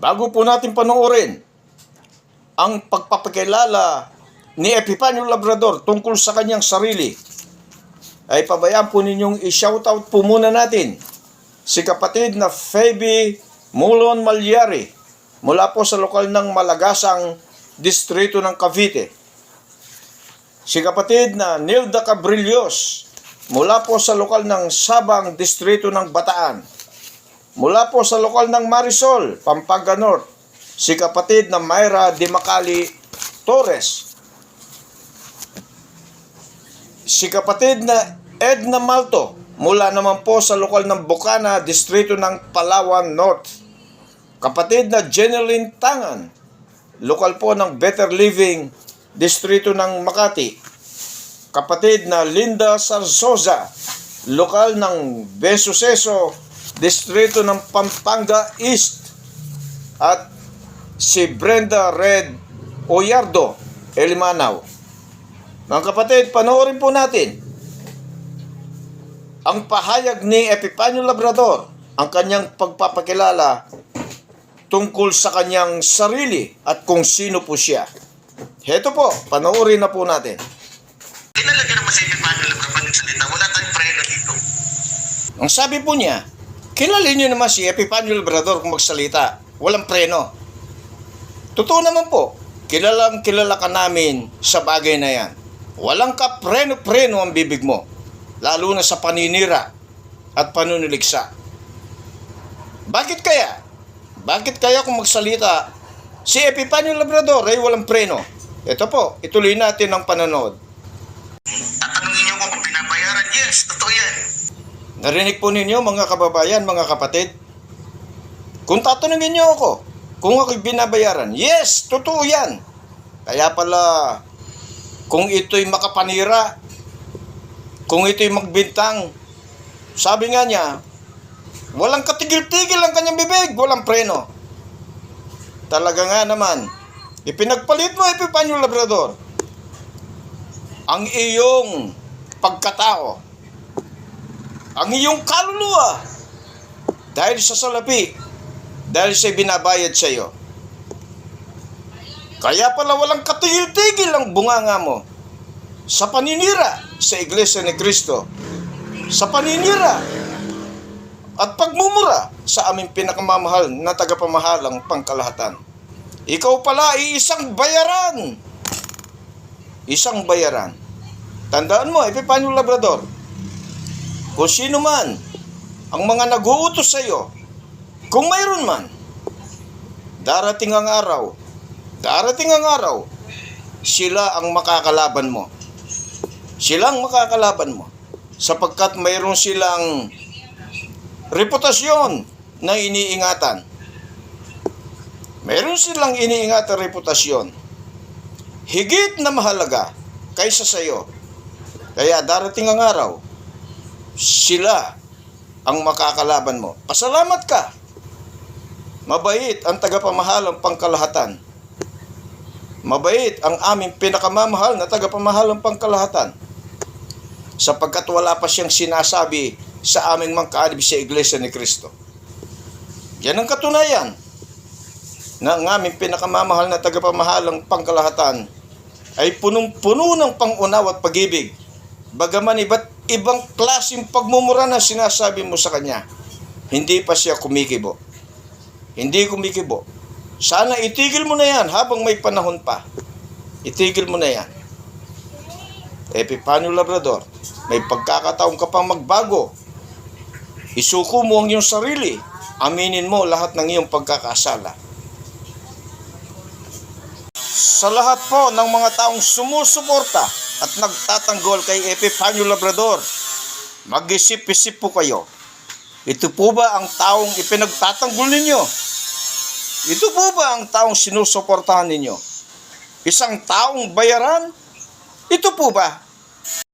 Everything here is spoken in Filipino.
Bago po natin panoorin ang pagpapakilala ni Epifanio Labrador tungkol sa kanyang sarili, ay pabayaan po ninyong i-shoutout po muna natin si kapatid na Feby Mulon Malyari mula po sa lokal ng Malagasang distrito ng Cavite. Si kapatid na Nilda Cabrillos mula po sa lokal ng Sabang distrito ng Bataan. Mula po sa lokal ng Marisol, Pampanga North, si kapatid na Myra Di Macali Torres. Si kapatid na Edna Malto, mula naman po sa lokal ng Bocana, distrito ng Palawan North. Kapatid na Jeneline Tangan, lokal po ng Better Living, distrito ng Makati. Kapatid na Linda Sarsoza, lokal ng Besuseso, distrito ng Pampanga East. At si Brenda Red Oyardo, Elimanao. Mga kapatid, panoorin po natin ang pahayag ni Epifanio Labrador, ang kanyang pagpapakilala tungkol sa kanyang sarili at kung sino po siya. Heto po, panoorin na po natin. Kinalagyan naman sa Epifanio Labrador pag nagsalita. Wala tayong preno dito. Ang sabi po niya, kilalin niyo naman si Epifanio Labrador kung magsalita. Walang preno. Totoo naman po, kilalang kilala ka namin sa bagay na yan. Walang ka preno-preno ang bibig mo. Lalo na sa paninira at panunuligsa. Bakit kaya? Bakit kaya kung magsalita si Epifanio Labrador ay walang preno? Ito po, ituloy natin ang panonood. Tatanungin niyo ko kung binabayaran. Yes, totoo yan. Narinig po ninyo mga kababayan, mga kapatid? Kung tatanungin niyo ako, kung ako'y binabayaran, yes, totoo yan. Kaya pala, kung ito'y makapanira, kung ito'y magbintang, sabi nga niya, walang katigil-tigil ang kanyang bibig, walang preno. Talaga nga naman, ipinagpalit mo, Epifanio Labrador, ang iyong pagkatao, ang iyong kaluluwa dahil sa salapi, dahil sa binabayad sa iyo. Kaya pala walang katigil-tigil ang bunganga mo sa paninira sa Iglesia ni Kristo, sa paninira at pagmumura sa aming pinakamamahal na tagapamahalang pangkalahatan. Ikaw pala ay isang bayaran. Isang bayaran. Tandaan mo, Epifanio Labrador, kung sino man ang mga nag-uutos sa iyo, kung mayroon man, darating ang araw, darating ang araw, sila ang makakalaban mo. Sila ang makakalaban mo. Sapagkat mayroon silang reputasyon na iniingatan. Mayroon silang iniingatan reputasyon. Higit na mahalaga kaysa sa iyo. Kaya darating ang araw, sila ang makakalaban mo. Pasalamat ka. Mabait ang tagapamahalang pangkalahatan. Mabait ang aming pinakamamahal na tagapamahalang pangkalahatan. Sapagkat wala pa siyang sinasabi sa aming mangkaalib sa Iglesia ni Kristo. Yan ang katunayan na ang aming pinakamamahal na tagapamahalang pangkalahatan ay punong-puno ng pangunaw at pag-ibig. Bagaman iba't ibang klaseng pagmumura na sinasabi mo sa kanya, hindi pa siya kumikibo. Hindi kumikibo. Sana itigil mo na yan habang may panahon pa. Itigil mo na yan. Epifanio Labrador, may pagkakataon ka pang magbago. Isuko mo ang iyong sarili. Aminin mo lahat ng iyong pagkakasala. Sa lahat po ng mga taong sumusuporta at nagtatanggol kay Epifanio Labrador, mag-isip-isip po kayo. Ito po ba ang taong ipinagtatanggol ninyo? Ito po ba ang taong sinusuportahan ninyo? Isang taong bayaran? Ito po ba